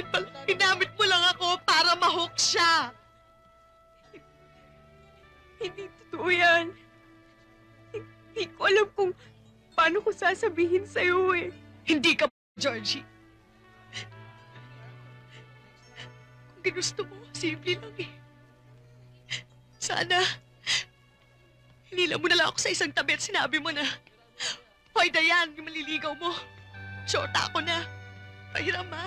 Ginamit mo lang ako para mahook siya. Hindi totoo yan. Hindi ko alam kung paano ko sasabihin sa'yo eh. Hindi ka, Georgie. Kung ginusto mo, simple lang eh. Sana, hinila mo na lang ako sa isang tabi at sinabi mo na, Hoy, Dayan, yung maliligaw mo. Shorta ako na. Pahiram ha.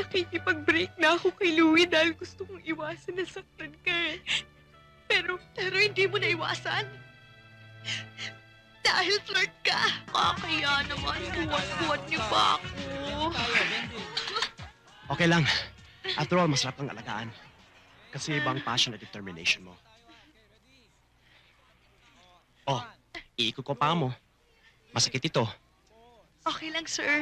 Nakikipag-break na ako kay Louie dahil gusto kong iwasan na saktan ka eh. Pero, pero hindi mo naiwasan. Dahil flirt ka. Kakaya naman, buwan-buwan niyo pa ako. Okay lang. After all, masarap kang alagaan. Kasi ibang passion at determination mo. Oh, iikot ko pa mo. Masakit ito. Okay lang, sir.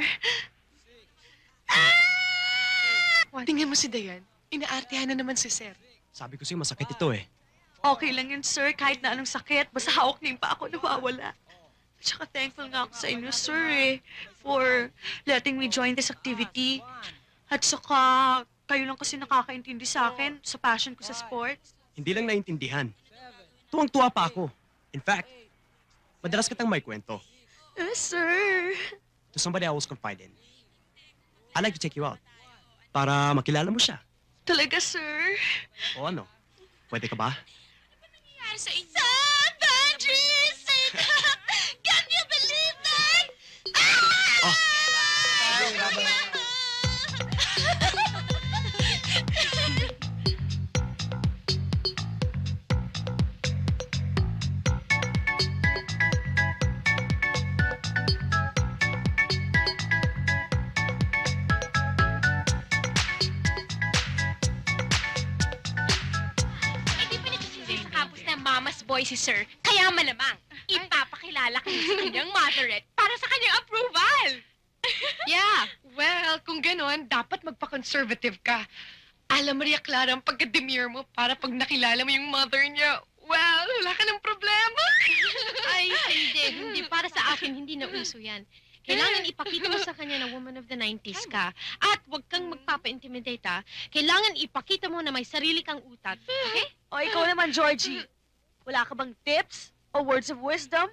Tingnan mo si Dayan. Inaartehan na naman si Sir. Sabi ko sa'yo, masakit ito eh. Okay lang yun, sir. Kahit na anong sakit, basta hawak niyo pa ako nawawala. Tsaka thankful nga ako sa inyo, sir, eh, for letting me join this activity. At saka, kayo lang kasi nakakaintindi sa akin sa passion ko sa sports. Hindi lang naintindihan. Tuwang-tuwa pa ako. In fact, madalas kitang may kwento Eh, sir. to somebody I always confide in. I'd like to take you out para makilala mo siya. Talaga, sir? O ano? Pwede ka ba? Sa inyo? San boy si Sir. Kaya malamang, ipapakilala kayo sa kanyang motherette para sa kanyang approval. Yeah, well, kung ganon, dapat magpa-conservative ka. Alam Maria Clara, ang pagka-demure mo para pag nakilala mo yung mother niya, well, wala ka ng problema. Ay, hindi. Hindi. Para sa akin, hindi na uso yan. Kailangan ipakita mo sa kanya na woman of the 90s ka. At huwag kang magpapa-intimidate, ha? Kailangan ipakita mo na may sarili kang utat. Okay? O ikaw naman, Georgie. Wala ka bang tips? O words of wisdom?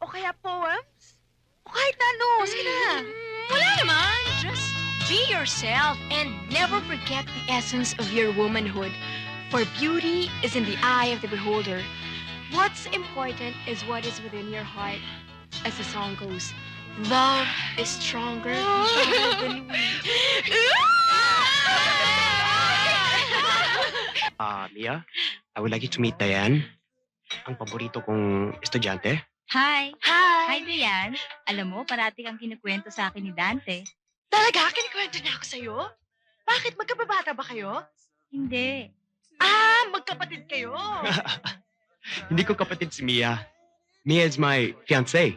O kaya poems? O kahit na ano, sige na. Wala naman. Just be yourself and never forget the essence of your womanhood. For beauty is in the eye of the beholder. What's important is what is within your heart. As the song goes, love is stronger than we. Ah, Mia, I would like you to meet Diane, ang paborito kong estudyante. Hi! Hi! Hi, Diane. Alam mo, parati kang kinukwento sa akin ni Dante. Talaga? Kinikwento na ako sa'yo? Bakit? Magkababata ba kayo? Hindi. Ah, magkapatid kayo. Hindi ko kapatid si Mia. Mia is my fiancé.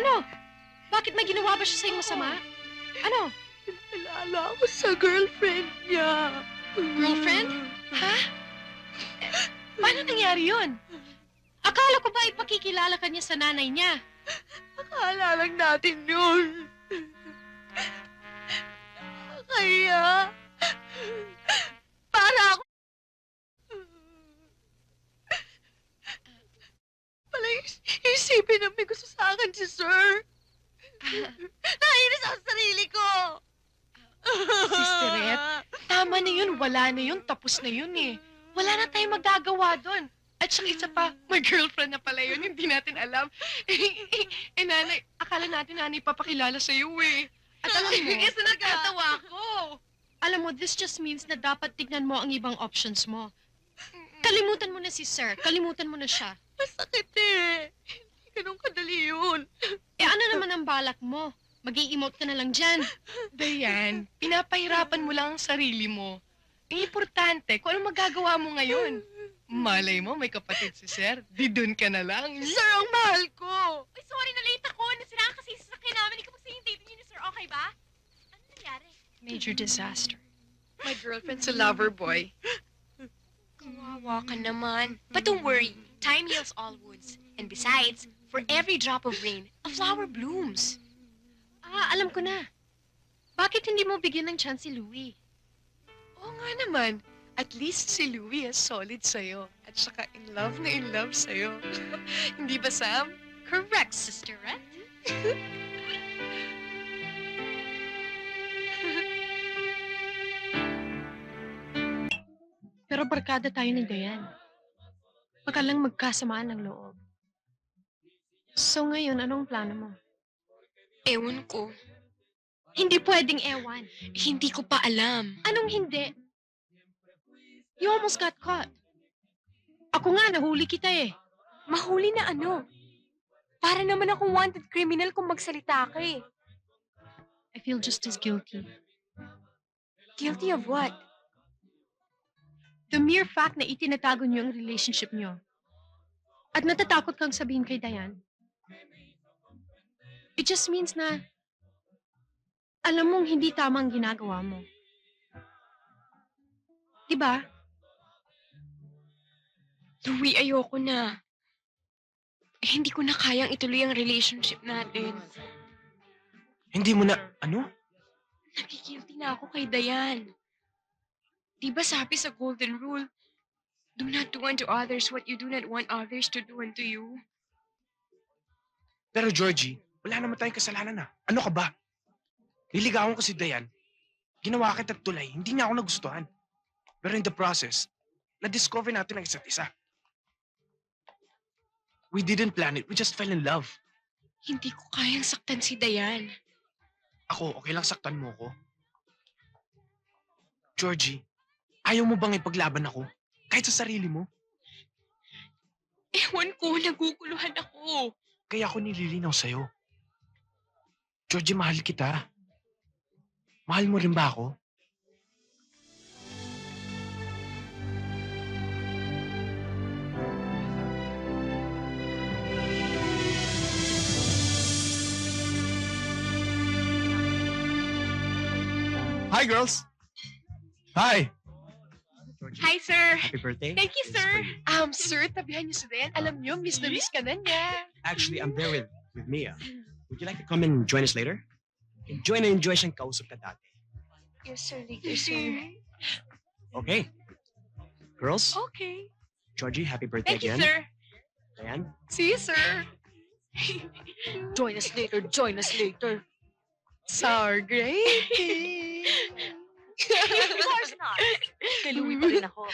Ano? Bakit may ginawa ba siya sa'yo masama? Ano? Nalala ako sa girlfriend niya. Girlfriend? Ha? Paano nangyari yun? Akala ko ba ipakikilala ka niya sa nanay niya? Akala lang natin yun. Kaya, para ako... Pala is- isipin na may sa si Sir. Nainis ako sa sarili ko. Sisterette? Tama na yun, wala na yun, tapos na yun eh. Wala na tayong magagawa doon. At saka isa pa, may girlfriend na pala yun, hindi natin alam. eh, nanay, akala natin nanay papakilala sa'yo eh. At alam mo, Kasi nagkatawa ko. Alam mo, this just means na dapat tignan mo ang ibang options mo. Kalimutan mo na si Sir. Kalimutan mo na siya. Masakit eh. Ganun kadali yun. Eh ano naman ang balak mo? mag emote ka na lang dyan. Dayan, pinapahirapan mo lang ang sarili mo. Ang importante, kung ano magagawa mo ngayon. Malay mo, may kapatid si Sir. Di dun ka na lang. Sir, ang mahal ko. Uy, sorry na late ako. Nasiraan kasi sa sasakyan namin. Ikaw magsahintay din yun, Sir. Okay Okay ba? Ano nangyari? Major disaster. My girlfriend's a lover boy. Kawawa ka naman. But don't worry. Time heals all wounds. And besides, for every drop of rain, a flower blooms. Ah, alam ko na. Bakit hindi mo bigyan ng chance si Louie? Oo nga naman. At least si Louie is solid sa'yo. At saka in love na in love sa'yo. hindi ba, Sam? Correct, Sister Red. Pero barkada tayo ni Dayan. Baka lang magkasamaan ng loob. So ngayon, anong plano mo? Ewan ko. Hindi pwedeng ewan. Hindi ko pa alam. Anong hindi? You almost got caught. Ako nga, nahuli kita eh. Mahuli na ano? Para naman akong wanted criminal kung magsalita ka eh. I feel just as guilty. Guilty of what? The mere fact na itinatago niyo ang relationship niyo. At natatakot kang sabihin kay Dayan. It just means na alam mong hindi tama ang ginagawa mo. Diba? Louie, ayoko na. Eh, hindi ko na kayang ituloy ang relationship natin. Hindi mo na, ano? Nakikilty na ako kay Dayan. Di ba sabi sa Golden Rule, do not do unto others what you do not want others to do unto you? Pero Georgie, wala naman tayong kasalanan na. Ano ka ba? Niligawan ko si Dayan. Ginawa kita tulay. Hindi niya ako nagustuhan. Pero in the process, na-discover natin ang isa't isa. We didn't plan it. We just fell in love. Hindi ko kayang saktan si Dayan. Ako, okay lang saktan mo ko. Georgie, ayaw mo bang ipaglaban ako? Kahit sa sarili mo? Ewan ko, naguguluhan ako. Kaya ako nililinaw sa'yo. Georgie, mahal kita. Mahal mo rin ba ako? Hi, girls! Hi! Hi, sir. Happy birthday. Thank you, This is sir. for you. Um, sir, tabihan niyo si Dayan. Alam niyo, miss na miss ka na niya. Actually, I'm there with, with Mia. Would you like to come and join us later? Enjoy na enjoy siyang kausap ka dati. Yes, sir. Later, sir. Okay. Girls, Okay. Georgie, happy birthday Thank you, again. sir. Diane, See you, sir. Join us later, join us later. Sour grape. Of course not. Kay Louie pa rin ako.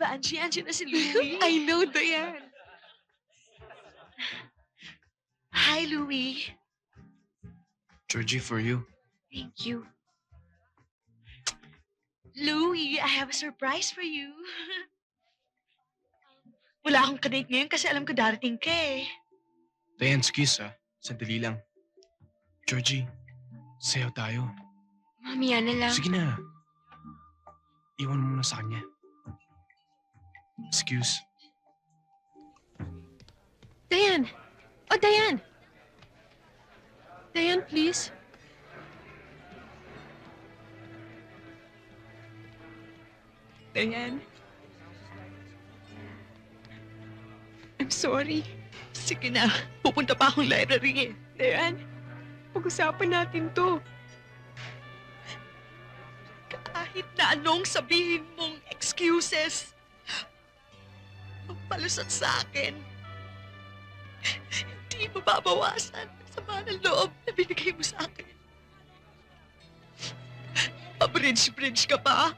Ba, Angie, Angie na si Louie. I know, Dayan. Hi, Louie. Georgie, for you. Thank you. Louie, I have a surprise for you. Wala akong kadate ngayon kasi alam ko darating ka eh. Dayan, excuse ah. Sandali lang. Georgie, sayaw tayo. Mamaya na lang. Sige na. Iwan mo muna sa kanya. Excuse. Dayan. Oh, Dayan. Dayan, please. Dayan. I'm sorry. Sige na, pupunta pa akong library eh. Dayan, pag-usapan natin to. Kahit na anong sabihin mong excuses, palusot sa akin. Hindi mo babawasan sama ng loob na binigay mo sa akin. Pa-bridge-bridge ka pa.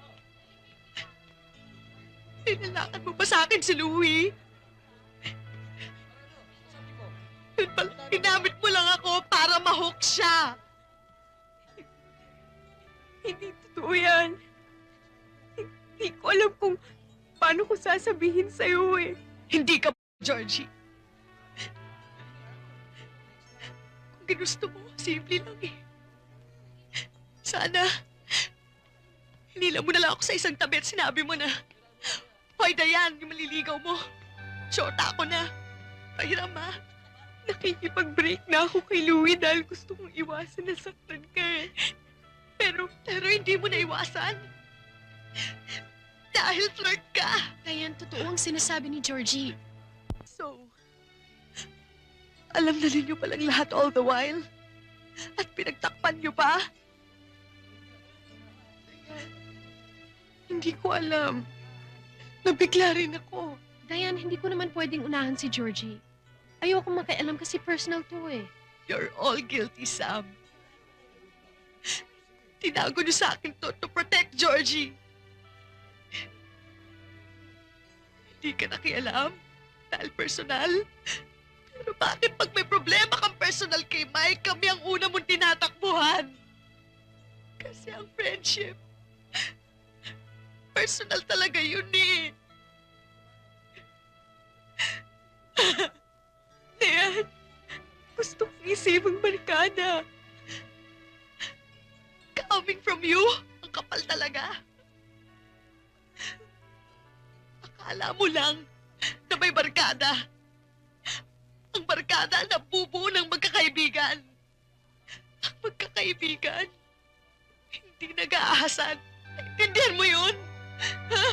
Pinalakan mo pa sa akin si Louie. Yun pala, ginamit mo lang ako para mahook siya. Hindi totoo yan. Hindi ko alam kung paano ko sasabihin sa'yo eh. Hindi ka, Georgie. Kung ginusto mo, simple lang eh. Sana, hinila mo na lang ako sa isang tabi at sinabi mo na, Hoy, Dayan, yung maliligaw mo. Short ako na. Pahiram ha. Nakikipag-break na ako kay Louie dahil gusto kong iwasan na saktan ka eh. Pero, pero hindi mo naiwasan. Dahil flirt ka. Diane, totoo ang sinasabi ni Georgie. So, alam na ninyo palang lahat all the while? At pinagtakpan nyo pa? Hindi ko alam. Nabigla rin ako. Diane, hindi ko naman pwedeng unahan si Georgie. Ayoko makialam kasi personal to eh. You're all guilty, Sam. Tinago niyo sa akin to to protect Georgie. Hindi ka nakialam dahil personal. Pero bakit pag may problema kang personal kay Mike, kami ang una mong tinatakbuhan? Kasi ang friendship, personal talaga yun eh. Ayan. Gusto kong isipang barkada. Coming from you, ang kapal talaga. Akala mo lang na may barkada. Barkada na bubuo ng magkakaibigan. Magkakaibigan, hindi nag-aahasan. Naintindihan mo yun? Ha?